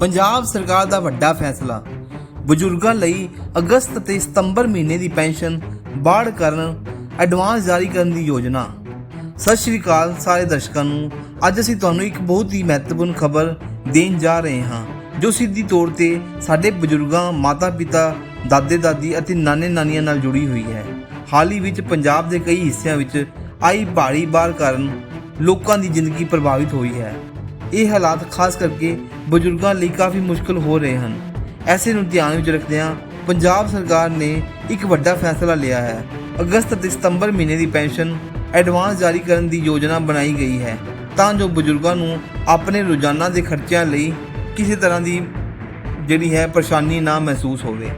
ਪੰਜਾਬ ਸਰਕਾਰ ਦਾ ਵੱਡਾ ਫੈਸਲਾ। ਬਜ਼ੁਰਗਾਂ ਲਈ ਅਗਸਤ ਤੇ ਸਤੰਬਰ ਮਹੀਨੇ ਦੀ ਪੈਨਸ਼ਨ ਬਾੜ ਕਰਨ ਐਡਵਾਂਸ ਜਾਰੀ ਕਰਨ ਦੀ ਯੋਜਨਾ। ਸਤਿ ਸ਼੍ਰੀ ਅਕਾਲ ਸਾਰੇ ਦਰਸ਼ਕਾਂ ਨੂੰ। ਅੱਜ ਅਸੀਂ ਤੁਹਾਨੂੰ ਇੱਕ ਬਹੁਤ ਹੀ ਮਹੱਤਵਪੂਰਨ ਖਬਰ ਦੇਣ ਜਾ ਰਹੇ ਹਾਂ, ਜੋ ਸਿੱਧੀ ਤੌਰ ਤੇ ਸਾਡੇ ਬਜ਼ੁਰਗਾਂ, ਮਾਤਾ-ਪਿਤਾ, ਦਾਦੇ-ਦਾਦੀ ਅਤੇ ਨਾਨੇ-ਨਾਨੀਆਂ ਨਾਲ ਜੁੜੀ ਹੋਈ ਹੈ। ਹਾਲ ਹੀ ਵਿੱਚ ਪੰਜਾਬ ਦੇ ਕਈ ਹਿੱਸਿਆਂ ਵਿੱਚ ਆਈ ਭਾਰੀ ਬਾੜ ਕਾਰਨ ਲੋਕਾਂ ਦੀ ਜ਼ਿੰਦਗੀ ਪ੍ਰਭਾਵਿਤ ਹੋਈ ਹੈ। ਇਹ ਹਾਲਾਤ ਖਾਸ ਕਰਕੇ ਬਜ਼ੁਰਗਾਂ ਲਈ ਕਾਫੀ ਮੁਸ਼ਕਲ ਹੋ ਰਹੇ ਹਨ। ਐਸੇ ਨੂੰ ਧਿਆਨ ਵਿੱਚ ਰੱਖਦਿਆਂ ਪੰਜਾਬ ਸਰਕਾਰ ਨੇ ਇੱਕ ਵੱਡਾ ਫੈਸਲਾ ਲਿਆ ਹੈ। ਅਗਸਤ ਅਤੇ ਸਤੰਬਰ ਮਹੀਨੇ ਦੀ ਪੈਨਸ਼ਨ ਐਡਵਾਂਸ ਜਾਰੀ ਕਰਨ ਦੀ ਯੋਜਨਾ ਬਣਾਈ ਗਈ ਹੈ। ਤਾਂ ਜੋ ਬਜ਼ੁਰਗਾਂ ਨੂੰ ਆਪਣੇ ਰੋਜ਼ਾਨਾ ਦੇ ਖਰਚਿਆਂ ਲਈ ਕਿਸੇ ਤਰ੍ਹਾਂ ਦੀ ਜਿਹੜੀ ਹੈ ਪਰੇਸ਼ਾਨੀ ਨਾ ਮਹਿਸੂਸ ਹੋਵੇ।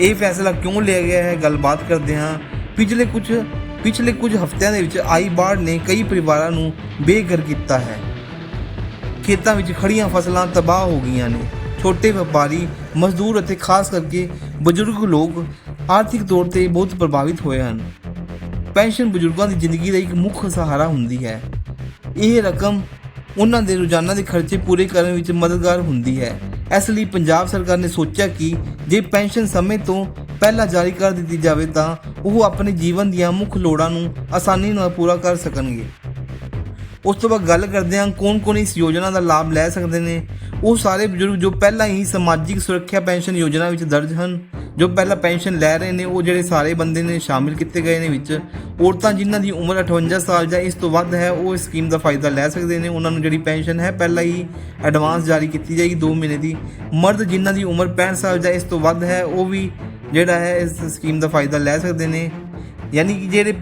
ਇਹ ਫੈਸਲਾ ਕਿਉਂ ਲਿਆ ਗਿਆ ਹੈ? ਗੱਲਬਾਤ ਕਰਦੇ ਹਾਂ। ਪਿਛਲੇ ਕੁਝ ਪਿਛਲੇ ਕੁਝ ਹਫ਼ਤਿਆਂ ਦੇ ਵਿੱਚ ਆਈ ਬਾੜ ਨੇ ਕਈ ਪਰਿਵਾਰਾਂ ਨੂੰ ਬੇਘਰ ਕੀਤਾ ਹੈ। ਖੇਤਾਂ ਵਿੱਚ ਖੜੀਆਂ ਫਸਲਾਂ ਤਬਾਹ ਹੋ ਗਈਆਂ ਨੇ। ਛੋਟੇ ਵਪਾਰੀ, ਮਜ਼ਦੂਰ ਅਤੇ ਖਾਸ ਕਰਕੇ ਬਜ਼ੁਰਗ ਲੋਕ ਆਰਥਿਕ ਤੌਰ ਤੇ ਬਹੁਤ ਪ੍ਰਭਾਵਿਤ ਹੋਏ ਹਨ। ਪੈਨਸ਼ਨ ਬਜ਼ੁਰਗਾਂ ਦੀ ਜ਼ਿੰਦਗੀ ਦਾ ਇੱਕ ਮੁੱਖ ਸਹਾਰਾ ਹੁੰਦੀ ਹੈ। ਇਹ ਰਕਮ ਉਹਨਾਂ ਦੇ ਰੋਜ਼ਾਨਾ ਦੇ ਖਰਚੇ ਪੂਰੇ ਕਰਨ ਵਿੱਚ ਮਦਦਗਾਰ ਹੁੰਦੀ ਹੈ। ਇਸ ਲਈ ਪੰਜਾਬ ਸਰਕਾਰ ਨੇ ਸੋਚਿਆ ਕਿ ਜੇ ਪੈਨਸ਼ਨ ਸਮੇਂ ਤੋਂ ਪਹਿਲਾਂ ਜਾਰੀ ਕਰ ਦਿੱਤੀ ਜਾਵੇ ਤਾਂ ਉਹ ਆਪਣੇ ਜੀਵਨ ਦੀਆਂ ਮੁੱਖ ਲੋੜਾਂ ਨੂੰ ਆਸਾਨੀ ਨਾਲ ਪੂਰਾ ਕਰ ਸਕਣਗੇ। ਉਸ ਤੋਂ ਬਾਅਦ ਗੱਲ ਕਰਦੇ ਹਾਂ ਕੌਣ-ਕੌਣ ਇਸ ਯੋਜਨਾ ਦਾ ਲਾਭ ਲੈ ਸਕਦੇ ਨੇ। ਉਹ ਸਾਰੇ ਬਜ਼ੁਰਗ ਜੋ ਪਹਿਲਾਂ ਹੀ ਸਮਾਜਿਕ ਸੁਰੱਖਿਆ ਪੈਨਸ਼ਨ ਯੋਜਨਾ ਵਿੱਚ ਦਰਜ ਹਨ, ਜੋ ਪਹਿਲਾਂ ਪੈਨਸ਼ਨ ਲੈ ਰਹੇ ਨੇ, ਉਹ ਜਿਹੜੇ ਸਾਰੇ ਬੰਦੇ ਨੇ ਸ਼ਾਮਿਲ ਕੀਤੇ ਗਏ ਨੇ ਵਿੱਚ, ਔਰਤਾਂ ਜਿਨ੍ਹਾਂ ਦੀ ਉਮਰ 58 ਸਾਲ ਜਾਂ ਇਸ ਤੋਂ ਵੱਧ ਹੈ, ਉਹ ਇਸ ਸਕੀਮ ਦਾ ਫਾਇਦਾ ਲੈ ਸਕਦੇ ਨੇ। ਉਹਨਾਂ ਨੂੰ ਜਿਹੜੀ ਪੈਨਸ਼ਨ ਹੈ, ਪਹਿਲਾਂ ਹੀ ਐਡਵਾਂਸ ਜਾਰੀ ਕੀਤੀ ਜਾਏਗੀ 2 ਮਹੀਨੇ ਦੀ। ਮਰਦ ਜਿਨ੍ਹਾਂ ਦੀ ਉਮਰ 65 ਸਾਲ ਜਾਂ ਇਸ ਤੋਂ ਵੱਧ ਹੈ, ਉਹ ਵੀ ਜਿਹੜਾ ਹੈ, ਇਸ ਸਕੀਮ ਦਾ ਫਾਇਦਾ ਲੈ ਸਕਦੇ ਨੇ। ਯਾਨੀ ਕਿ ਜਿਹੜੇ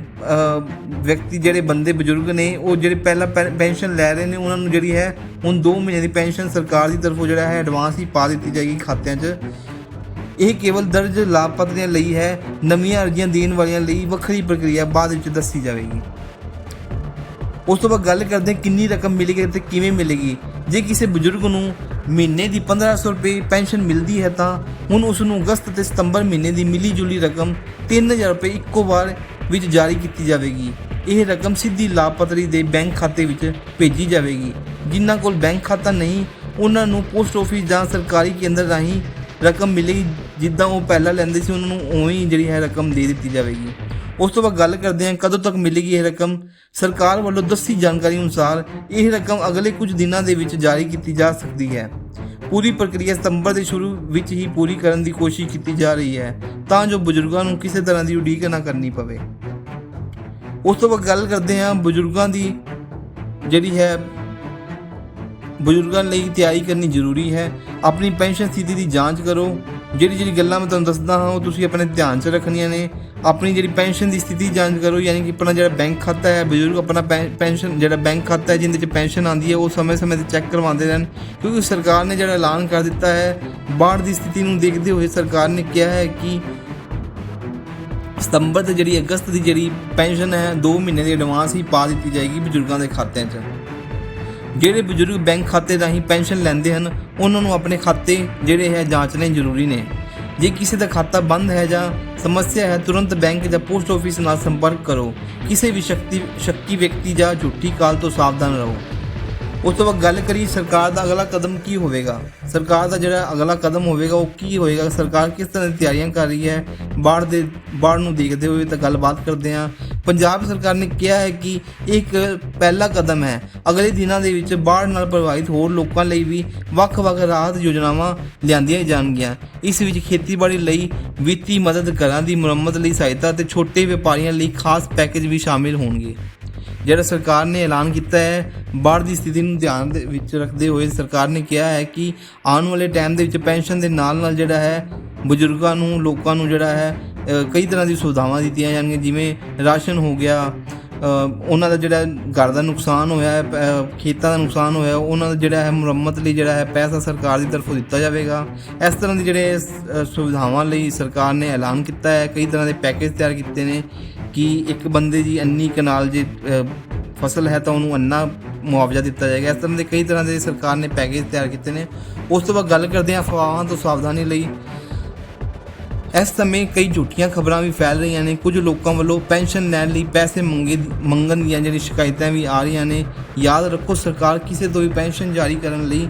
ਵਿਅਕਤੀ ਜਿਹੜੇ ਬੰਦੇ ਬਜ਼ੁਰਗ ਨੇ, ਉਹ ਜਿਹੜੇ ਪਹਿਲਾਂ ਪੈ- ਪੈਨਸ਼ਨ ਲੈ ਰਹੇ ਨੇ, ਉਹਨਾਂ ਨੂੰ ਜਿਹੜੀ ਹੈ ਹੁਣ 2 ਮਹੀਨੇ ਦੀ ਪੈਨਸ਼ਨ ਸਰਕਾਰ ਦੀ ਤਰਫੋਂ ਜਿਹੜਾ ਹੈ ਐਡਵਾਂਸ ਹੀ ਪਾ ਦਿੱਤੀ ਜਾਏਗੀ ਖਾਤਿਆਂ 'ਚ। ਇਹ ਕੇਵਲ ਦਰਜ ਲਾਭਪਾਤਰੀਆਂ ਲਈ ਹੈ, ਨਵੀਆਂ ਅਰਜ਼ੀਆਂ ਦੇਣ ਵਾਲਿਆਂ ਲਈ ਵੱਖਰੀ ਪ੍ਰਕਿਰਿਆ ਬਾਅਦ ਵਿੱਚ ਦੱਸੀ ਜਾਵੇਗੀ। ਉਸ ਤੋਂ ਬਾਅਦ ਗੱਲ ਕਰਦੇ ਹਾਂ ਕਿੰਨੀ ਰਕਮ ਮਿਲੇਗੀ ਤੇ ਕਿਵੇਂ ਮਿਲੇਗੀ। ਜੇ ਕਿਸੇ ਬਜ਼ੁਰਗ ਨੂੰ ਮਹੀਨੇ ਦੀ 1500 ਰੁਪਏ ਪੈਨਸ਼ਨ ਮਿਲਦੀ ਹੈ ਤਾਂ ਹੁਣ ਉਸ ਨੂੰ ਅਗਸਤ ਤੇ ਸਤੰਬਰ ਮਹੀਨੇ ਦੀ ਮਿਲੀ ਜੁਲੀ ਰਕਮ 3000 ਰੁਪਏ ਇੱਕੋ ਵਾਰ ਵਿੱਚ ਜਾਰੀ ਕੀਤੀ ਜਾਵੇਗੀ। ਇਹ ਰਕਮ ਸਿੱਧੀ ਲਾਭਪਾਤਰੀ ਦੇ ਬੈਂਕ ਖਾਤੇ ਵਿੱਚ ਭੇਜੀ ਜਾਵੇਗੀ। ਜਿਨ੍ਹਾਂ ਕੋਲ ਬੈਂਕ ਖਾਤਾ ਨਹੀਂ, ਉਹਨਾਂ ਨੂੰ ਪੋਸਟ ਆਫਿਸ ਜਾਂ ਸਰਕਾਰੀ ਕੇਂਦਰ ਰਾਹੀਂ ਰਕਮ ਮਿਲੇਗੀ, ਜਿੱਦਾਂ ਉਹ ਪਹਿਲਾਂ ਲੈਂਦੇ ਸੀ, ਉਹਨਾਂ ਨੂੰ ਉਵੇਂ ਹੀ ਜਿਹੜੀ ਹੈ ਰਕਮ ਦੇ ਦਿੱਤੀ ਜਾਵੇਗੀ। ਉਸ ਤੋਂ ਬਾਅਦ ਗੱਲ ਕਰਦੇ ਹਾਂ ਕਦੋਂ ਤੱਕ ਮਿਲੇਗੀ ਇਹ ਰਕਮ। ਸਰਕਾਰ ਵੱਲੋਂ ਦੱਸੀ ਜਾਣਕਾਰੀ ਅਨੁਸਾਰ ਇਹ ਰਕਮ ਅਗਲੇ ਕੁਝ ਦਿਨਾਂ ਦੇ ਵਿੱਚ ਜਾਰੀ ਕੀਤੀ ਜਾ ਸਕਦੀ ਹੈ। ਪੂਰੀ ਪ੍ਰਕਿਰਿਆ ਸਤੰਬਰ ਦੇ ਸ਼ੁਰੂ ਵਿੱਚ ਹੀ ਪੂਰੀ ਕਰਨ ਦੀ ਕੋਸ਼ਿਸ਼ ਕੀਤੀ ਜਾ ਰਹੀ ਹੈ ਤਾਂ ਜੋ ਬਜ਼ੁਰਗਾਂ ਨੂੰ ਕਿਸੇ ਤਰ੍ਹਾਂ ਦੀ ਉਡੀਕ ਨਾ ਕਰਨੀ ਪਵੇ। ਉਸ ਤੋਂ ਬਾਅਦ ਗੱਲ ਕਰਦੇ ਹਾਂ ਬਜ਼ੁਰਗਾਂ ਦੀ ਜਿਹੜੀ ਹੈ, ਬਜ਼ੁਰਗਾਂ ਲਈ ਤਿਆਰੀ ਕਰਨੀ ਜ਼ਰੂਰੀ ਹੈ। ਆਪਣੀ ਪੈਨਸ਼ਨ ਸਥਿਤੀ ਦੀ ਜਾਂਚ ਕਰੋ। ਜਿਹੜੀ ਜਿਹੜੀ ਗੱਲਾਂ ਮੈਂ ਤੁਹਾਨੂੰ ਦੱਸਦਾ ਹਾਂ ਉਹ ਤੁਸੀਂ ਆਪਣੇ ਧਿਆਨ 'ਚ ਰੱਖਣੀਆਂ ਨੇ। ਆਪਣੀ ਜਿਹੜੀ ਪੈਨਸ਼ਨ ਦੀ ਸਥਿਤੀ ਜਾਂਚ ਕਰੋ, ਯਾਨੀ ਕਿ ਆਪਣਾ ਜਿਹੜਾ ਬੈਂਕ ਖਾਤਾ ਹੈ, ਬਜ਼ੁਰਗ ਆਪਣਾ ਪੈ- ਪੈਨਸ਼ਨ, ਜਿਹੜਾ ਬੈਂਕ ਖਾਤਾ ਹੈ, ਜਿਹਦੇ 'ਚ ਪੈਨਸ਼ਨ ਆਉਂਦੀ ਹੈ, ਉਹ ਸਮੇਂ-ਸਮੇਂ ਤੇ ਚੈੱਕ ਕਰਵਾਉਂਦੇ ਰਹਿਣ। ਕਿਉਂਕਿ ਸਰਕਾਰ ਨੇ ਜਿਹੜਾ ਐਲਾਨ ਕਰ ਦਿੱਤਾ ਹੈ, ਬਾੜ ਦੀ ਸਥਿਤੀ ਨੂੰ ਦੇਖਦੇ ਹੋਏ ਸਰਕਾਰ ਨੇ ਕਿਹਾ ਹੈ ਕਿ ਸਤੰਬਰ ਤੇ ਜਿਹੜੀ ਅਗਸਤ ਦੀ ਜਿਹੜੀ ਪੈਨਸ਼ਨ ਹੈ 2 ਮਹੀਨੇ ਦੀ ਐਡਵਾਂਸ ਹੀ ਪਾ ਦਿੱਤੀ ਜਾਏਗੀ ਬਜ਼ੁਰਗਾਂ ਦੇ ਖਾਤਿਆਂ 'ਚ। ਜਿਹੜੇ ਬਜ਼ੁਰਗ ਬੈਂਕ ਖਾਤੇ ਰਾਹੀਂ ਪੈਨਸ਼ਨ ਲੈਂਦੇ ਹਨ, ਉਹਨਾਂ ਨੂੰ ਆਪਣੇ ਖਾਤੇ ਜਿਹੜੇ ਹੈ, ਜਾਂਚਣੇ ਜ਼ਰੂਰੀ ਨੇ। ਜੇ ਕਿਸੇ ਦਾ ਖਾਤਾ ਬੰਦ ਹੈ ਜਾਂ ਸਮੱਸਿਆ ਹੈ, ਤੁਰੰਤ ਬੈਂਕ ਜਾਂ ਪੋਸਟ ਆਫਿਸ ਨਾਲ ਸੰਪਰਕ ਕਰੋ। ਕਿਸੇ ਵੀ ਸ਼ਕਤੀ, ਸ਼ੱਕੀ ਵਿਅਕਤੀ ਜਾਂ ਝੂਠੀ ਕਾਲ ਤੋਂ ਸਾਵਧਾਨ ਰਹੋ। ਉਸ ਤੋਂ ਬਾਅਦ ਗੱਲ ਕਰੀ ਸਰਕਾਰ ਦਾ ਅਗਲਾ ਕਦਮ ਕੀ ਹੋਵੇਗਾ? ਸਰਕਾਰ ਦਾ ਜਿਹੜਾ ਅਗਲਾ ਕਦਮ ਹੋਵੇਗਾ, ਉਹ ਕੀ ਹੋਏਗਾ ਸਰਕਾਰ ਕਿਸ ਤਰ੍ਹਾਂ ਦੀ ਤਿਆਰੀਆਂ ਕਰ ਰਹੀ ਹੈ? ਬਾੜ ਦੇ, ਬਾੜ ਨੂੰ ਦੇਖਦੇ ਹੋਏ ਤਾਂ ਗੱਲਬਾਤ ਕਰਦੇ ਹਾਂ। ਪੰਜਾਬ ਸਰਕਾਰ ਨੇ ਕਿਹਾ ਹੈ ਕਿ ਇਹ ਇੱਕ ਪਹਿਲਾ ਕਦਮ ਹੈ। ਅਗਲੇ ਦਿਨਾਂ ਦੇ ਵਿੱਚ ਬਾੜ ਨਾਲ ਪ੍ਰਭਾਵਿਤ ਹੋਰ ਲੋਕਾਂ ਲਈ ਵੀ ਵੱਖ-ਵੱਖ ਰਾਹਤ ਯੋਜਨਾਵਾਂ ਲਿਆਂਦੀਆਂ ਜਾਣਗੀਆਂ। ਇਸ ਵਿੱਚ ਖੇਤੀਬਾੜੀ ਲਈ ਵਿੱਤੀ ਮਦਦ, ਘਰਾਂ ਦੀ ਮੁਰੰਮਤ ਲਈ ਸਹਾਇਤਾ ਤੇ ਛੋਟੇ ਵਪਾਰੀਆਂ ਲਈ ਖਾਸ ਪੈਕੇਜ ਵੀ ਸ਼ਾਮਿਲ ਹੋਣਗੇ। ਜਿਹੜਾ ਸਰਕਾਰ ਨੇ ਐਲਾਨ ਕੀਤਾ ਹੈ, ਬਾੜ ਦੀ ਸਥਿਤੀ ਨੂੰ ਧਿਆਨ ਦੇ ਵਿੱਚ ਰੱਖਦੇ ਹੋਏ ਸਰਕਾਰ ਨੇ ਕਿਹਾ ਹੈ ਕਿ ਆਉਣ ਵਾਲੇ ਟਾਈਮ ਦੇ ਵਿੱਚ ਪੈਨਸ਼ਨ ਦੇ ਨਾਲ ਨਾਲ ਜਿਹੜਾ ਹੈ, ਬਜ਼ੁਰਗਾਂ ਨੂੰ, ਲੋਕਾਂ ਨੂੰ ਜਿਹੜਾ ਹੈ ਕਈ ਤਰ੍ਹਾਂ ਦੀ ਸੁਵਿਧਾਵਾਂ ਦਿੱਤੀਆਂ ਜਾਣਗੀਆਂ, ਜਿਵੇਂ ਰਾਸ਼ਨ ਹੋ ਗਿਆ ਉਹਨਾਂ ਦਾ ਜਿਹੜਾ ਘਰ ਦਾ ਨੁਕਸਾਨ ਹੋਇਆ ਹੈ ਖੇਤਾਂ ਦਾ ਨੁਕਸਾਨ ਹੋਇਆ, ਉਹਨਾਂ ਦਾ ਜਿਹੜਾ ਹੈ ਮੁਰੰਮਤ ਲਈ ਜਿਹੜਾ ਹੈ ਪੈਸਾ ਸਰਕਾਰ ਦੀ ਤਰਫੋਂ ਦਿੱਤਾ ਜਾਵੇਗਾ। ਇਸ ਤਰ੍ਹਾਂ ਦੀ ਜਿਹੜੇ ਸੁਵਿਧਾਵਾਂ ਲਈ ਸਰਕਾਰ ਨੇ ਐਲਾਨ ਕੀਤਾ ਹੈ, ਕਈ ਤਰ੍ਹਾਂ ਦੇ ਪੈਕੇਜ ਤਿਆਰ ਕੀਤੇ ਨੇ ਕਿ ਇੱਕ ਬੰਦੇ ਦੀ ਅੰਨੀ ਕਨਾਲ ਜੇ ਫਸਲ ਹੈ ਤਾਂ ਉਹਨੂੰ ਅੰਨਾ ਮੁਆਵਜ਼ਾ ਦਿੱਤਾ ਜਾਏਗਾ। ਇਸ ਤਰ੍ਹਾਂ ਦੇ ਕਈ ਤਰ੍ਹਾਂ ਦੇ ਸਰਕਾਰ ਨੇ ਪੈਕੇਜ ਤਿਆਰ ਕੀਤੇ ਨੇ। ਉਸ ਤੋਂ ਬਾਅਦ ਗੱਲ ਕਰਦੇ ਹਾਂ ਅਫਵਾਹਾਂ ਤੋਂ ਸਾਵਧਾਨੀ ਲਈ। ਇਸ ਸਮੇਂ ਕਈ ਝੂਠੀਆਂ ਖਬਰਾਂ ਵੀ ਫੈਲ ਰਹੀਆਂ ਨੇ। ਕੁਝ ਲੋਕਾਂ ਵੱਲੋਂ ਪੈਨਸ਼ਨ ਲੈਣ ਲਈ ਪੈਸੇ ਮੰਗੇ ਮੰਗਣ ਦੀਆਂ ਜਿਹੜੀ ਸ਼ਿਕਾਇਤਾਂ ਵੀ ਆ ਰਹੀਆਂ ਨੇ। ਯਾਦ ਰੱਖੋ, ਸਰਕਾਰ ਕਿਸੇ ਤੋਂ ਵੀ ਪੈਨਸ਼ਨ ਜਾਰੀ ਕਰਨ ਲਈ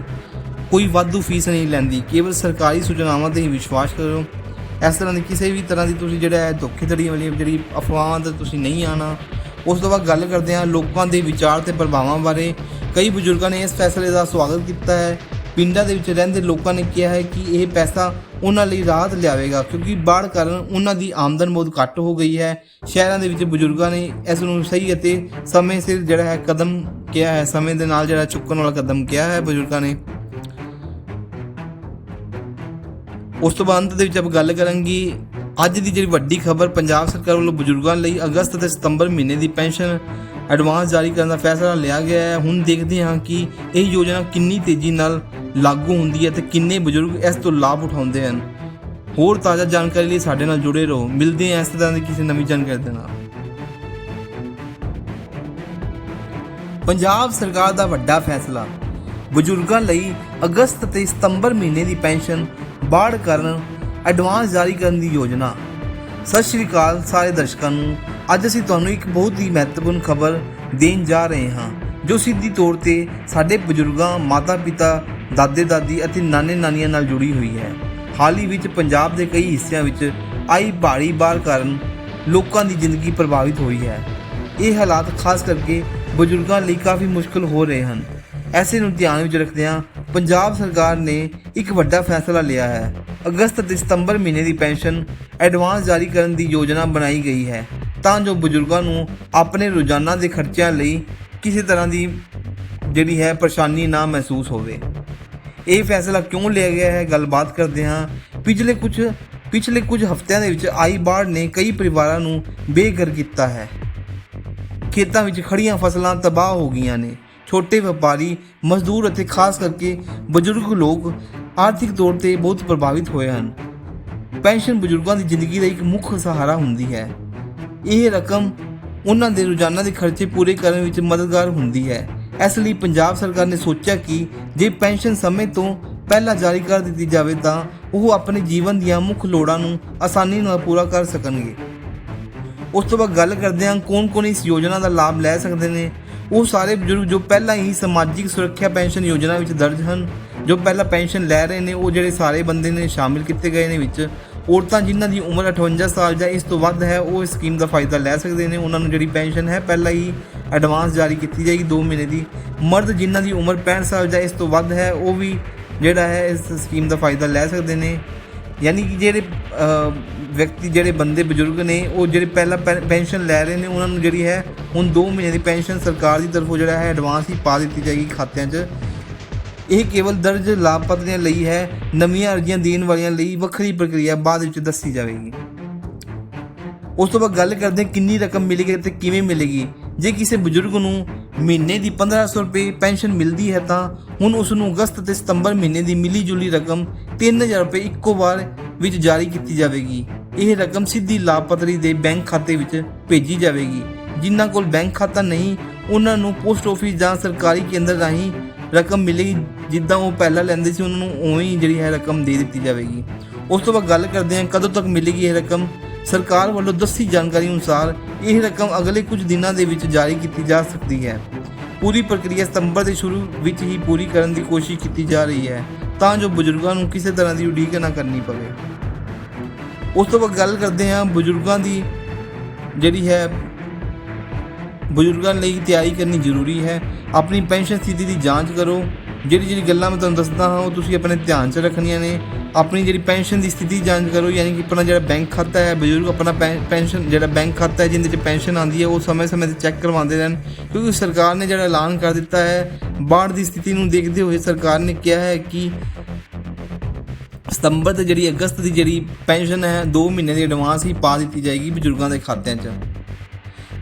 ਕੋਈ ਵਾਧੂ ਫੀਸ ਨਹੀਂ ਲੈਂਦੀ। ਕੇਵਲ ਸਰਕਾਰੀ ਸੂਚਨਾਵਾਂ ਤੇ ਹੀ ਵਿਸ਼ਵਾਸ ਕਰੋ। ਇਸ ਤਰ੍ਹਾਂ ਦੀ ਕਿਸੇ ਵੀ ਤਰ੍ਹਾਂ ਦੀ ਤੁਸੀਂ ਜਿਹੜਾ ਹੈ ਧੋਖੇਧੜੀ ਵਾਲੀ ਜਿਹੜੀ ਅਫਵਾਹਾਂ ਤੇ ਤੁਸੀਂ ਨਹੀਂ ਆਣਾ ਉਸ ਤੋਂ ਬਾਅਦ ਗੱਲ ਕਰਦੇ ਹਾਂ ਲੋਕਾਂ ਦੇ ਵਿਚਾਰ ਤੇ ਪ੍ਰਭਾਵਾਂ ਬਾਰੇ। ਕਈ ਬਜ਼ੁਰਗਾਂ ਨੇ ਇਸ ਫੈਸਲੇ ਦਾ ਸਵਾਗਤ ਕੀਤਾ ਹੈ। ਪਿੰਡਾਂ ਦੇ ਵਿੱਚ ਰਹਿੰਦੇ ਲੋਕਾਂ ਨੇ ਕਿਹਾ ਹੈ ਕਿ ਇਹ ਪੈਸਾ ਉਹਨਾਂ ਲਈ ਰਾਹਤ ਲਿਆਵੇਗਾ, ਕਿਉਂਕਿ ਬਾੜ ਕਾਰਨ ਉਹਨਾਂ ਦੀ ਆਮਦਨ ਬਹੁਤ ਘੱਟ ਹੋ ਗਈ ਹੈ। ਸ਼ਹਿਰਾਂ ਦੇ ਵਿੱਚ ਬਜ਼ੁਰਗਾਂ ਨੇ ਇਸ ਨੂੰ ਸਹੀ ਅਤੇ ਸਮੇਂ ਸਿਰ ਜਿਹੜਾ ਹੈ ਕਦਮ ਕਿਹਾ ਹੈ, ਸਮੇਂ ਦੇ ਨਾਲ ਜਿਹੜਾ ਚੁੱਕਣ ਵਾਲਾ ਕਦਮ ਕਿਹਾ ਹੈ ਬਜ਼ੁਰਗਾਂ ਨੇ। ਉਸ ਤੋਂ ਬਾਅਦ ਦੇ ਵਿੱਚ ਆਪਾਂ ਗੱਲ ਕਰਾਂਗੇ, ਅੱਜ ਦੀ ਜਿਹੜੀ ਵੱਡੀ ਖਬਰ ਪੰਜਾਬ ਸਰਕਾਰ ਵੱਲੋਂ ਬਜ਼ੁਰਗਾਂ ਲਈ ਅਗਸਤ ਅਤੇ ਸਤੰਬਰ ਮਹੀਨੇ ਦੀ ਪੈਨਸ਼ਨ ਐਡਵਾਂਸ ਜਾਰੀ ਕਰਨ ਦਾ ਫੈਸਲਾ ਲਿਆ ਗਿਆ ਹੈ। ਹੁਣ ਦੇਖਦੇ ਹਾਂ ਕਿ ਇਹ ਯੋਜਨਾ ਕਿੰਨੀ ਤੇਜ਼ੀ ਨਾਲ ਲਾਗੂ ਹੁੰਦੀ ਹੈ ਤੇ ਕਿੰਨੇ ਬਜ਼ੁਰਗ ਇਸ ਤੋਂ ਲਾਭ ਉਠਾਉਂਦੇ ਹਨ। ਹੋਰ ਤਾਜ਼ਾ ਜਾਣਕਾਰੀ ਲਈ ਸਾਡੇ ਨਾਲ ਜੁੜੇ ਰਹੋ। ਮਿਲਦੇ ਹਾਂ ਇਸ ਤਰ੍ਹਾਂ ਦੀ ਕਿਸੇ ਨਵੀਂ ਜਾਣਕਾਰੀ ਦੇ ਨਾਲ। ਪੰਜਾਬ ਸਰਕਾਰ ਦਾ ਵੱਡਾ ਫੈਸਲਾ। ਬਜ਼ੁਰਗਾਂ ਲਈ ਅਗਸਤ ਤੇ ਸਤੰਬਰ ਮਹੀਨੇ ਦੀ ਪੈਨਸ਼ਨ ਬਾੜ ਕਰਨ ਐਡਵਾਂਸ ਜਾਰੀ ਕਰਨ ਦੀ ਯੋਜਨਾ। ਸਤਿ ਸ਼੍ਰੀ ਅਕਾਲ ਸਾਰੇ ਦਰਸ਼ਕਾਂ ਨੂੰ। ਅੱਜ ਅਸੀਂ ਤੁਹਾਨੂੰ ਇੱਕ ਬਹੁਤ ਹੀ ਮਹੱਤਵਪੂਰਨ ਖਬਰ ਦੇਣ ਜਾ ਰਹੇ ਹਾਂ, ਜੋ ਸਿੱਧੀ ਤੌਰ ਤੇ ਸਾਡੇ ਬਜ਼ੁਰਗਾਂ, ਮਾਤਾ-ਪਿਤਾ ਦਾਦੇ-ਦਾਦੀ ਅਤੇ ਨਾਨੇ-ਨਾਨੀਆਂ ਨਾਲ ਜੁੜੀ ਹੋਈ ਹੈ। ਹਾਲ ਹੀ ਵਿੱਚ ਪੰਜਾਬ ਦੇ ਕਈ ਹਿੱਸਿਆਂ ਵਿੱਚ ਆਈ ਭਾਰੀ ਬਾੜ ਕਾਰਨ ਲੋਕਾਂ ਦੀ ਜ਼ਿੰਦਗੀ ਪ੍ਰਭਾਵਿਤ ਹੋਈ ਹੈ। ਇਹ ਹਾਲਾਤ ਖਾਸ ਕਰਕੇ ਬਜ਼ੁਰਗਾਂ ਲਈ ਕਾਫੀ ਮੁਸ਼ਕਲ ਹੋ ਰਹੇ ਹਨ। ਐਸੇ ਨੂੰ ਧਿਆਨ ਵਿੱਚ ਰੱਖਦਿਆਂ ਪੰਜਾਬ ਸਰਕਾਰ ਨੇ ਇੱਕ ਵੱਡਾ ਫੈਸਲਾ ਲਿਆ ਹੈ। ਅਗਸਤ ਅਤੇ ਸਤੰਬਰ ਮਹੀਨੇ ਦੀ ਪੈਨਸ਼ਨ ਐਡਵਾਂਸ ਜਾਰੀ ਕਰਨ ਦੀ ਯੋਜਨਾ ਬਣਾਈ ਗਈ ਹੈ। ਤਾਂ ਜੋ ਬਜ਼ੁਰਗਾਂ ਨੂੰ ਆਪਣੇ ਰੋਜ਼ਾਨਾ ਦੇ ਖਰਚਿਆਂ ਲਈ ਕਿਸੇ ਤਰ੍ਹਾਂ ਦੀ ਜਿਹੜੀ ਹੈ ਪਰੇਸ਼ਾਨੀ ਨਾ ਮਹਿਸੂਸ ਹੋਵੇ। ਇਹ ਫੈਸਲਾ ਕਿਉਂ ਲਿਆ ਗਿਆ ਹੈ? ਗੱਲਬਾਤ ਕਰਦੇ ਹਾਂ। ਪਿਛਲੇ ਕੁਝ ਪਿਛਲੇ ਕੁਝ ਹਫ਼ਤਿਆਂ ਦੇ ਵਿੱਚ ਆਈ ਬਾੜ ਨੇ ਕਈ ਪਰਿਵਾਰਾਂ ਨੂੰ ਬੇਘਰ ਕੀਤਾ ਹੈ। ਖੇਤਾਂ ਵਿੱਚ ਖੜੀਆਂ ਫਸਲਾਂ ਤਬਾਹ ਹੋ ਗਈਆਂ ਨੇ। ਛੋਟੇ ਵਪਾਰੀ, ਮਜ਼ਦੂਰ ਅਤੇ ਖਾਸ ਕਰਕੇ ਬਜ਼ੁਰਗ ਲੋਕ ਆਰਥਿਕ ਤੌਰ ਤੇ ਬਹੁਤ ਪ੍ਰਭਾਵਿਤ ਹੋਏ ਹਨ। ਪੈਨਸ਼ਨ ਬਜ਼ੁਰਗਾਂ ਦੀ ਜ਼ਿੰਦਗੀ ਦਾ ਇੱਕ ਮੁੱਖ ਸਹਾਰਾ ਹੁੰਦੀ ਹੈ। ਇਹ ਰਕਮ ਉਹਨਾਂ ਦੇ ਰੋਜ਼ਾਨਾ ਦੇ ਖਰਚੇ ਪੂਰੇ ਕਰਨ ਵਿੱਚ ਮਦਦਗਾਰ ਹੁੰਦੀ ਹੈ। ਇਸ ਲਈ ਪੰਜਾਬ ਸਰਕਾਰ ਨੇ ਸੋਚਿਆ ਕਿ ਜੇ ਪੈਨਸ਼ਨ ਸਮੇਂ ਤੋਂ ਪਹਿਲਾਂ ਜਾਰੀ ਕਰ ਦਿੱਤੀ ਜਾਵੇ ਤਾਂ ਉਹ ਆਪਣੇ ਜੀਵਨ ਦੀਆਂ ਮੁੱਖ ਲੋੜਾਂ ਨੂੰ ਆਸਾਨੀ ਨਾਲ ਪੂਰਾ ਕਰ ਸਕਣਗੇ। ਉਸ ਤੋਂ ਬਾਅਦ ਗੱਲ ਕਰਦੇ ਹਾਂ ਕੌਣ-ਕੌਣ ਇਸ ਯੋਜਨਾ ਦਾ ਲਾਭ ਲੈ ਸਕਦੇ ਨੇ। ਉਹ ਸਾਰੇ ਬਜ਼ੁਰਗ ਜੋ ਪਹਿਲਾਂ ਹੀ ਸਮਾਜਿਕ ਸੁਰੱਖਿਆ ਪੈਨਸ਼ਨ ਯੋਜਨਾ ਵਿੱਚ ਦਰਜ ਹਨ, ਜੋ ਪਹਿਲਾਂ ਪੈਨਸ਼ਨ ਲੈ ਰਹੇ ਨੇ, ਉਹ ਜਿਹੜੇ ਸਾਰੇ ਬੰਦੇ ਨੇ ਸ਼ਾਮਿਲ ਕੀਤੇ ਗਏ ਨੇ ਵਿੱਚ ਔਰਤਾਂ ਜਿਨ੍ਹਾਂ ਦੀ ਉਮਰ 58 ਸਾਲ ਜਾਂ ਇਸ ਤੋਂ ਵੱਧ ਹੈ, ਉਹ ਇਸ ਸਕੀਮ ਦਾ ਫਾਇਦਾ ਲੈ ਸਕਦੇ ਨੇ। ਉਹਨਾਂ ਨੂੰ ਜਿਹੜੀ ਪੈਨਸ਼ਨ ਹੈ, ਪਹਿਲਾਂ ਹੀ ਐਡਵਾਂਸ ਜਾਰੀ ਕੀਤੀ ਜਾਏਗੀ 2 ਮਹੀਨੇ ਦੀ। ਮਰਦ ਜਿਨ੍ਹਾਂ ਦੀ ਉਮਰ 65 ਸਾਲ ਜਾਂ ਇਸ ਤੋਂ ਵੱਧ ਹੈ, ਉਹ ਵੀ ਜਿਹੜਾ ਹੈ, ਇਸ ਸਕੀਮ ਦਾ ਫਾਇਦਾ ਲੈ ਸਕਦੇ ਨੇ। ਯਾਨੀ ਕਿ ਜਿਹੜੇ ਵਿਅਕਤੀ, ਜਿਹੜੇ ਬੰਦੇ ਬਜ਼ੁਰਗ ਨੇ, ਉਹ ਜਿਹੜੇ ਪਹਿਲਾਂ ਪੈ- ਪੈਨਸ਼ਨ ਲੈ ਰਹੇ ਨੇ, ਉਹਨਾਂ ਨੂੰ ਜਿਹੜੀ ਹੈ, ਹੁਣ 2 ਮਹੀਨੇ ਦੀ ਪੈਨਸ਼ਨ ਸਰਕਾਰ ਦੀ ਤਰਫੋਂ ਜਿਹੜਾ ਹੈ ਐਡਵਾਂਸ ਹੀ ਪਾ ਦਿੱਤੀ ਜਾਏਗੀ ਖਾਤਿਆਂ 'ਚ। ਇਹ ਕੇਵਲ ਦਰਜ ਲਾਭਪਾਤਰੀਆਂ ਲਈ ਹੈ, ਨਵੀਆਂ ਅਰਜ਼ੀਆਂ ਦੇਣ ਵਾਲਿਆਂ ਲਈ ਵੱਖਰੀ ਪ੍ਰਕਿਰਿਆ ਬਾਅਦ ਵਿੱਚ ਦੱਸੀ ਜਾਵੇਗੀ। ਉਸ ਤੋਂ ਬਾਅਦ ਗੱਲ ਕਰਦੇ ਕਿੰਨੀ ਰਕਮ ਮਿਲੇਗੀ ਤੇ ਕਿਵੇਂ ਮਿਲੇਗੀ। ਜੇ ਕਿਸੇ ਬਜ਼ੁਰਗ ਨੂੰ ਮਹੀਨੇ ਦੀ 1500 ਰੁਪਏ ਪੈਨਸ਼ਨ ਮਿਲਦੀ ਹੈ ਤਾਂ ਹੁਣ ਉਸ ਨੂੰ ਅਗਸਤ ਤੇ ਸਤੰਬਰ ਮਹੀਨੇ ਦੀ ਮਿਲੀ ਜੁਲੀ ਰਕਮ 3000 ਰੁਪਏ ਇੱਕੋ ਵਾਰ ਵਿੱਚ ਜਾਰੀ ਕੀਤੀ ਜਾਵੇਗੀ। ਇਹ ਰਕਮ ਸਿੱਧੀ ਲਾਭਪਾਤਰੀ ਦੇ ਬੈਂਕ ਖਾਤੇ ਵਿੱਚ ਭੇਜੀ ਜਾਵੇਗੀ। ਜਿਨ੍ਹਾਂ ਕੋਲ ਬੈਂਕ ਖਾਤਾ ਨਹੀਂ, ਉਹਨਾਂ ਨੂੰ ਪੋਸਟ ਆਫਿਸ ਜਾਂ ਸਰਕਾਰੀ ਕੇਂਦਰ ਰਾਹੀਂ ਰਕਮ ਮਿਲੇਗੀ, ਜਿੱਦਾਂ ਉਹ ਪਹਿਲਾਂ ਲੈਂਦੇ ਸੀ, ਉਹਨਾਂ ਨੂੰ ਉਵੇਂ ਹੀ ਜਿਹੜੀ ਹੈ ਰਕਮ ਦੇ ਦਿੱਤੀ ਜਾਵੇਗੀ। ਉਸ ਤੋਂ ਬਾਅਦ ਗੱਲ ਕਰਦੇ ਹਾਂ, ਕਦੋਂ ਤੱਕ ਮਿਲੇਗੀ ਇਹ ਰਕਮ? ਸਰਕਾਰ ਵੱਲੋਂ ਦੱਸੀ ਜਾਣਕਾਰੀ ਅਨੁਸਾਰ ਇਹ ਰਕਮ ਅਗਲੇ ਕੁਝ ਦਿਨਾਂ ਦੇ ਵਿੱਚ ਜਾਰੀ ਕੀਤੀ ਜਾ ਸਕਦੀ ਹੈ। ਪੂਰੀ ਪ੍ਰਕਿਰਿਆ ਸਤੰਬਰ ਦੇ ਸ਼ੁਰੂ ਵਿੱਚ ਹੀ ਪੂਰੀ ਕਰਨ ਦੀ ਕੋਸ਼ਿਸ਼ ਕੀਤੀ ਜਾ ਰਹੀ ਹੈ, ਤਾਂ ਜੋ ਬਜ਼ੁਰਗਾਂ ਨੂੰ ਕਿਸੇ ਤਰ੍ਹਾਂ ਦੀ ਉਡੀਕ ਨਾ ਕਰਨੀ ਪਵੇ। ਉਸ ਤੋਂ ਬਾਅਦ ਗੱਲ ਕਰਦੇ ਹਾਂ ਬਜ਼ੁਰਗਾਂ ਦੀ ਜਿਹੜੀ ਹੈ ਬਜ਼ੁਰਗਾਂ ਲਈ ਤਿਆਰੀ ਕਰਨੀ ਜ਼ਰੂਰੀ ਹੈ। ਆਪਣੀ ਪੈਨਸ਼ਨ ਸਥਿਤੀ ਦੀ ਜਾਂਚ ਕਰੋ। ਜਿਹੜੀ ਜਿਹੜੀ ਗੱਲਾਂ ਮੈਂ ਤੁਹਾਨੂੰ ਦੱਸਦਾ ਹਾਂ, ਉਹ ਤੁਸੀਂ ਆਪਣੇ ਧਿਆਨ 'ਚ ਰੱਖਣੀਆਂ ਨੇ। ਆਪਣੀ ਜਿਹੜੀ ਪੈਨਸ਼ਨ ਦੀ ਸਥਿਤੀ ਜਾਂਚ ਕਰੋ, ਯਾਨੀ ਕਿ ਆਪਣਾ ਜਿਹੜਾ ਬੈਂਕ ਖਾਤਾ ਹੈ, ਬਜ਼ੁਰਗ ਆਪਣਾ ਪੈ- ਪੈਨਸ਼ਨ, ਜਿਹੜਾ ਬੈਂਕ ਖਾਤਾ ਹੈ, ਜਿਹਦੇ 'ਚ ਪੈਨਸ਼ਨ ਆਉਂਦੀ ਹੈ, ਉਹ ਸਮੇਂ-ਸਮੇਂ ਤੇ ਚੈੱਕ ਕਰਵਾਉਂਦੇ ਰਹਿਣ। ਕਿਉਂਕਿ ਸਰਕਾਰ ਨੇ ਜਿਹੜਾ ਐਲਾਨ ਕਰ ਦਿੱਤਾ ਹੈ ਬਾੜ ਦੀ ਸਥਿਤੀ ਨੂੰ ਦੇਖਦੇ ਹੋਏ ਸਰਕਾਰ ਨੇ ਕਿਹਾ ਹੈ ਕਿ ਸਤੰਬਰ ਤੇ ਜਿਹੜੀ ਅਗਸਤ ਦੀ ਜਿਹੜੀ ਪੈਨਸ਼ਨ ਹੈ 2 ਮਹੀਨੇ ਦੀ ਐਡਵਾਂਸ ਹੀ ਪਾ ਦਿੱਤੀ ਜਾਏਗੀ ਬਜ਼ੁਰਗਾਂ ਦੇ ਖਾਤਿਆਂ 'ਚ।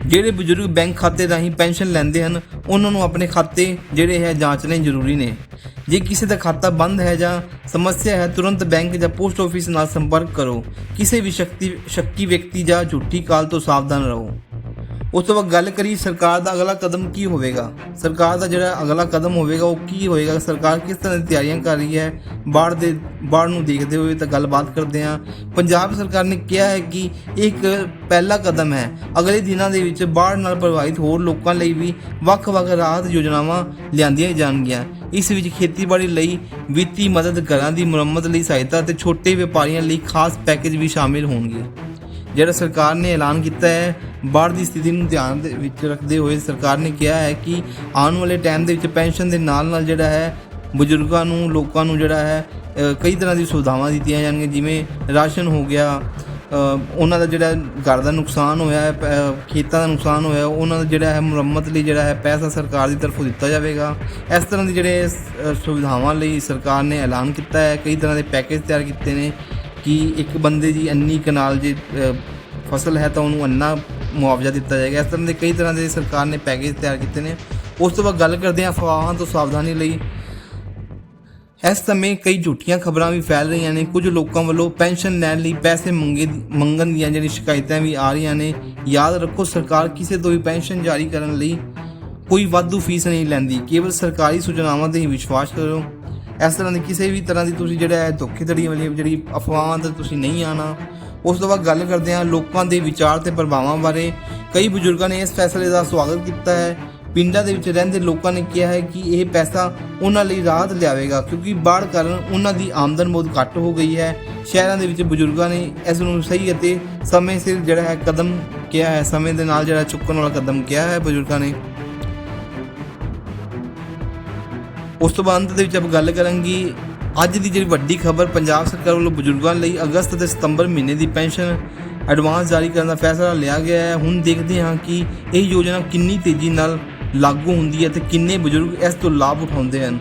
ਜਿਹੜੇ ਬਜ਼ੁਰਗ ਬੈਂਕ ਖਾਤੇ ਰਾਹੀਂ ਪੈਨਸ਼ਨ ਲੈਂਦੇ ਹਨ, ਉਹਨਾਂ ਨੂੰ ਆਪਣੇ ਖਾਤੇ ਜਿਹੜੇ ਹੈ ਜਾਂਚਣੇ ਜ਼ਰੂਰੀ ਨੇ। ਜੇ ਕਿਸੇ ਦਾ ਖਾਤਾ ਬੰਦ ਹੈ ਜਾਂ ਸਮੱਸਿਆ ਹੈ, ਤੁਰੰਤ ਬੈਂਕ ਜਾਂ ਪੋਸਟ ਆਫਿਸ ਨਾਲ ਸੰਪਰਕ ਕਰੋ। ਕਿਸੇ ਵੀ ਸ਼ਕਤੀ, ਸ਼ੱਕੀ ਵਿਅਕਤੀ ਜਾਂ ਝੂਠੀ ਕਾਲ ਤੋਂ ਸਾਵਧਾਨ ਰਹੋ। ਉਸ ਤੋਂ ਬਾਅਦ ਗੱਲ ਕਰੀ, ਸਰਕਾਰ ਦਾ ਅਗਲਾ ਕਦਮ ਕੀ ਹੋਵੇਗਾ? ਸਰਕਾਰ ਦਾ ਜਿਹੜਾ ਅਗਲਾ ਕਦਮ ਹੋਵੇਗਾ, ਉਹ ਕੀ ਹੋਵੇਗਾ? ਸਰਕਾਰ ਕਿਸ ਤਰ੍ਹਾਂ ਦੀ ਤਿਆਰੀਆਂ ਕਰ ਰਹੀ ਹੈ? ਬਾੜ ਦੇ, ਬਾੜ ਨੂੰ ਦੇਖਦੇ ਹੋਏ ਤਾਂ ਗੱਲਬਾਤ ਕਰਦੇ ਹਾਂ। ਪੰਜਾਬ ਸਰਕਾਰ ਨੇ ਕਿਹਾ ਹੈ ਕਿ ਇਹ ਇੱਕ ਪਹਿਲਾ ਕਦਮ ਹੈ। ਅਗਲੇ ਦਿਨਾਂ ਦੇ ਵਿੱਚ ਬਾੜ ਨਾਲ ਪ੍ਰਭਾਵਿਤ ਹੋਰ ਲੋਕਾਂ ਲਈ ਵੀ ਵੱਖ-ਵੱਖ ਰਾਹਤ ਯੋਜਨਾਵਾਂ ਲਿਆਂਦੀਆਂ ਜਾਣਗੀਆਂ। ਇਸ ਵਿੱਚ ਖੇਤੀਬਾੜੀ ਲਈ ਵਿੱਤੀ ਮਦਦ, ਘਰਾਂ ਦੀ ਮੁਰੰਮਤ ਲਈ ਸਹਾਇਤਾ ਤੇ ਛੋਟੇ ਵਪਾਰੀਆਂ ਲਈ ਖਾਸ ਪੈਕੇਜ ਵੀ ਸ਼ਾਮਿਲ ਹੋਣਗੇ। ਜਿਹੜਾ ਸਰਕਾਰ ਨੇ ਐਲਾਨ ਕੀਤਾ ਹੈ, ਬਾੜ ਦੀ ਸਥਿਤੀ ਨੂੰ ਧਿਆਨ ਦੇ ਵਿੱਚ ਰੱਖਦੇ ਹੋਏ ਸਰਕਾਰ ਨੇ ਕਿਹਾ ਹੈ ਕਿ ਆਉਣ ਵਾਲੇ ਟਾਈਮ ਦੇ ਵਿੱਚ ਪੈਨਸ਼ਨ ਦੇ ਨਾਲ ਨਾਲ ਜਿਹੜਾ ਹੈ, ਬਜ਼ੁਰਗਾਂ ਨੂੰ, ਲੋਕਾਂ ਨੂੰ ਜਿਹੜਾ ਹੈ ਕਈ ਤਰ੍ਹਾਂ ਦੀ ਸੁਵਿਧਾਵਾਂ ਦਿੱਤੀਆਂ ਜਾਣਗੀਆਂ, ਜਿਵੇਂ ਰਾਸ਼ਨ ਹੋ ਗਿਆ ਉਹਨਾਂ ਦਾ ਜਿਹੜਾ ਘਰ ਦਾ ਨੁਕਸਾਨ ਹੋਇਆ ਹੈ ਖੇਤਾਂ ਦਾ ਨੁਕਸਾਨ ਹੋਇਆ ਉਹਨਾਂ ਦਾ ਜਿਹੜਾ ਹੈ ਮੁਰੰਮਤ ਲਈ ਜਿਹੜਾ ਹੈ ਪੈਸਾ ਸਰਕਾਰ ਦੀ ਤਰਫੋਂ ਦਿੱਤਾ ਜਾਵੇਗਾ। ਇਸ ਤਰ੍ਹਾਂ ਦੀ ਜਿਹੜੇ ਸੁਵਿਧਾਵਾਂ ਲਈ ਸਰਕਾਰ ਨੇ ਐਲਾਨ ਕੀਤਾ ਹੈ, ਕਈ ਤਰ੍ਹਾਂ ਦੇ ਪੈਕੇਜ ਤਿਆਰ ਕੀਤੇ ਨੇ ਕਿ ਇੱਕ ਬੰਦੇ ਦੀ ਅੰਨੀ ਕਨਾਲ ਜੇ ਫਸਲ ਹੈ ਤਾਂ ਉਹਨੂੰ ਅੰਨਾ ਮੁਆਵਜ਼ਾ ਦਿੱਤਾ ਜਾਏਗਾ। ਇਸ ਤਰ੍ਹਾਂ ਦੇ ਕਈ ਤਰ੍ਹਾਂ ਦੇ ਸਰਕਾਰ ਨੇ ਪੈਕੇਜ ਤਿਆਰ ਕੀਤੇ ਨੇ। ਉਸ ਤੋਂ ਬਾਅਦ ਗੱਲ ਕਰਦੇ ਹਾਂ ਅਫਵਾਹਾਂ ਤੋਂ ਸਾਵਧਾਨੀ ਲਈ। ਇਸ ਸਮੇਂ ਕਈ ਝੂਠੀਆਂ ਖਬਰਾਂ ਵੀ ਫੈਲ ਰਹੀਆਂ ਨੇ। ਕੁਝ ਲੋਕਾਂ ਵੱਲੋਂ ਪੈਨਸ਼ਨ ਲੈਣ ਲਈ ਪੈਸੇ ਮੰਗੇ, ਮੰਗਣ ਦੀਆਂ ਜਿਹੜੀਆਂ ਸ਼ਿਕਾਇਤਾਂ ਵੀ ਆ ਰਹੀਆਂ ਨੇ। ਯਾਦ ਰੱਖੋ, ਸਰਕਾਰ ਕਿਸੇ ਤੋਂ ਵੀ ਪੈਨਸ਼ਨ ਜਾਰੀ ਕਰਨ ਲਈ ਕੋਈ ਵਾਧੂ ਫੀਸ ਨਹੀਂ ਲੈਂਦੀ। ਕੇਵਲ ਸਰਕਾਰੀ ਸੂਚਨਾਵਾਂ ਤੇ ਹੀ ਵਿਸ਼ਵਾਸ ਕਰੋ। ਇਸ ਤਰ੍ਹਾਂ ਦੀ ਕਿਸੇ ਵੀ ਤਰ੍ਹਾਂ ਦੀ ਤੁਸੀਂ ਜਿਹੜਾ ਹੈ ਧੋਖੇਧੜੀ ਵਾਲੀ ਜਿਹੜੀ ਅਫਵਾਹਾਂ ਤੇ ਤੁਸੀਂ ਨਹੀਂ ਆਣਾ ਉਸ ਤੋਂ ਬਾਅਦ ਗੱਲ ਕਰਦੇ ਹਾਂ ਲੋਕਾਂ ਦੇ ਵਿਚਾਰ ਤੇ ਪ੍ਰਭਾਵਾਂ ਬਾਰੇ। ਕਈ ਬਜ਼ੁਰਗਾਂ ਨੇ ਇਸ ਫੈਸਲੇ ਦਾ ਸਵਾਗਤ ਕੀਤਾ ਹੈ। ਪਿੰਡਾਂ ਦੇ ਵਿੱਚ ਰਹਿੰਦੇ ਲੋਕਾਂ ਨੇ ਕਿਹਾ ਹੈ ਕਿ ਇਹ ਪੈਸਾ ਉਹਨਾਂ ਲਈ ਰਾਹਤ ਲਿਆਵੇਗਾ, ਕਿਉਂਕਿ ਬਾੜ ਕਾਰਨ ਉਹਨਾਂ ਦੀ ਆਮਦਨ ਬਹੁਤ ਘੱਟ ਹੋ ਗਈ ਹੈ। ਸ਼ਹਿਰਾਂ ਦੇ ਵਿੱਚ ਬਜ਼ੁਰਗਾਂ ਨੇ ਇਸ ਨੂੰ ਸਹੀ ਅਤੇ ਸਮੇਂ ਸਿਰ ਜਿਹੜਾ ਹੈ ਕਦਮ ਕਿਹਾ ਹੈ, ਸਮੇਂ ਦੇ ਨਾਲ ਜਿਹੜਾ ਚੁੱਕਣ ਵਾਲਾ ਕਦਮ ਕਿਹਾ ਹੈ ਬਜ਼ੁਰਗਾਂ ਨੇ। ਉਸ ਤੋਂ ਬਾਅਦ ਦੇ ਵਿੱਚ ਆਪਾਂ ਗੱਲ ਕਰਾਂਗੀ ਅੱਜ ਦੀ ਜਿਹੜੀ ਵੱਡੀ ਖਬਰ ਪੰਜਾਬ ਸਰਕਾਰ ਵੱਲੋਂ ਬਜ਼ੁਰਗਾਂ ਲਈ ਅਗਸਤ ਅਤੇ ਸਤੰਬਰ ਮਹੀਨੇ ਦੀ ਪੈਨਸ਼ਨ ਐਡਵਾਂਸ ਜਾਰੀ ਕਰਨ ਦਾ ਫੈਸਲਾ ਲਿਆ ਗਿਆ ਹੈ। ਹੁਣ ਦੇਖਦੇ ਹਾਂ ਕਿ ਇਹ ਯੋਜਨਾ ਕਿੰਨੀ ਤੇਜ਼ੀ ਨਾਲ ਲਾਗੂ ਹੁੰਦੀ ਹੈ ਤੇ ਕਿੰਨੇ ਬਜ਼ੁਰਗ ਇਸ ਤੋਂ ਲਾਭ ਉਠਾਉਂਦੇ ਹਨ।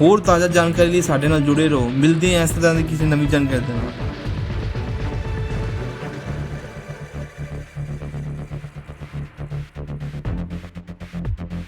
ਹੋਰ ਤਾਜ਼ਾ ਜਾਣਕਾਰੀ ਲਈ ਸਾਡੇ ਨਾਲ ਜੁੜੇ ਰਹੋ। ਮਿਲਦੇ ਹਾਂ ਇਸ ਤਰ੍ਹਾਂ ਦੀ ਕਿਸੇ ਨਵੀਂ ਜਾਣਕਾਰੀ ਦੇ ਨਾਲ।